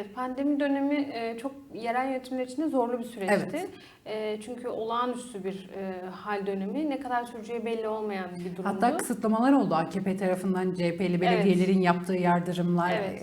Evet, pandemi dönemi e, çok yerel yönetimler için de zorlu bir süreçti. Evet. E, çünkü olağanüstü bir e, hal dönemi. Ne kadar süreceği belli olmayan bir durumdu. Hatta kısıtlamalar oldu AKP tarafından CHP'li belediyelerin yaptığı yardırımlar, Evet.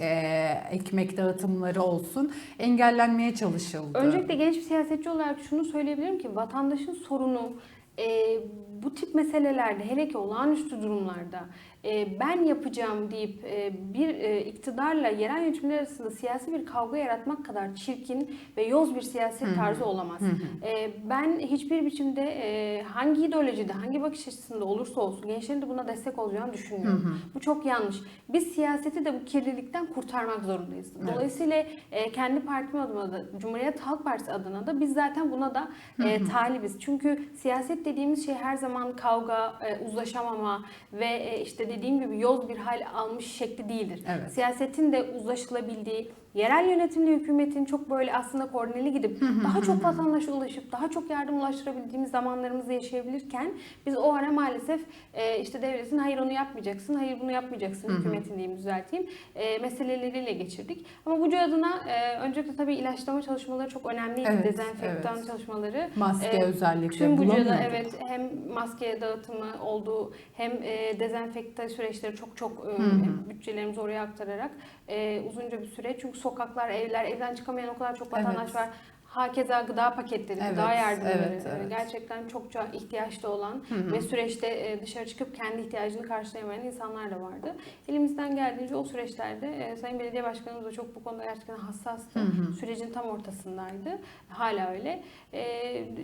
ekmek dağıtımları olsun engellenmeye çalışıldı. Öncelikle genç bir siyasetçi olarak şunu söyleyebilirim ki vatandaşın sorunu e, bu tip meselelerde hele ki olağanüstü durumlarda e, ben yapacağım deyip e, bir e, iktidarla yerel yönetimler arasında siyasi bir kavga yaratmak kadar çirkin ve yoz bir siyaset tarzı olamaz. E, ben hiçbir biçimde e, hangi ideolojide, hangi bakış açısında olursa olsun gençlerin de buna destek olacağını düşünmüyorum. Bu çok yanlış. Biz siyaseti de bu kirlilikten kurtarmak zorundayız. Dolayısıyla e, kendi partim adına da Cumhuriyet Halk Partisi adına da biz zaten buna da e, talibiz. Çünkü siyaset dediğimiz şey her zaman kavga, e, uzlaşamama ve e, işte dediğim gibi yoz bir hal almış şekli değildir. Evet. Siyasetin de uzlaşılabildiği, yerel yönetimli hükümetin çok böyle aslında koordineli gidip daha çok vatandaşa ulaşıp daha çok yardım ulaştırabildiğimiz zamanlarımızda yaşayabilirken biz o ara maalesef e, işte devletin hayır onu yapmayacaksın, hayır bunu yapmayacaksın hükümetin diyeyim düzelteyim e, meseleleriyle geçirdik. Ama bu adına e, öncelikle tabii ilaçlama çalışmaları çok önemliydi. Evet, Dezenfektan evet. çalışmaları. Maske E, özellikle Tüm bulamıyorduk. evet hem maske dağıtımı olduğu hem e, dezenfekte süreçleri çok çok e, bütçelerimizi oraya aktararak e, uzunca bir süre. Çünkü sokaklar, evler, evden çıkamayan o kadar çok vatandaş Evet. var. Hakeza gıda paketleri, Evet, gıda yardımları evet, e, evet. gerçekten çokça ihtiyaçta olan Hı hı. ve süreçte e, dışarı çıkıp kendi ihtiyacını karşılayamayan insanlar da vardı. Elimizden geldiğince o süreçlerde e, Sayın Belediye Başkanımız da çok bu konuda gerçekten hassastı. Hı hı. Sürecin tam ortasındaydı. Hala öyle.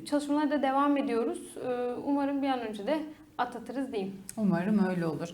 Çalışmalara da devam ediyoruz. Umarım bir an önce de atlatırız diyeyim. Umarım öyle olur.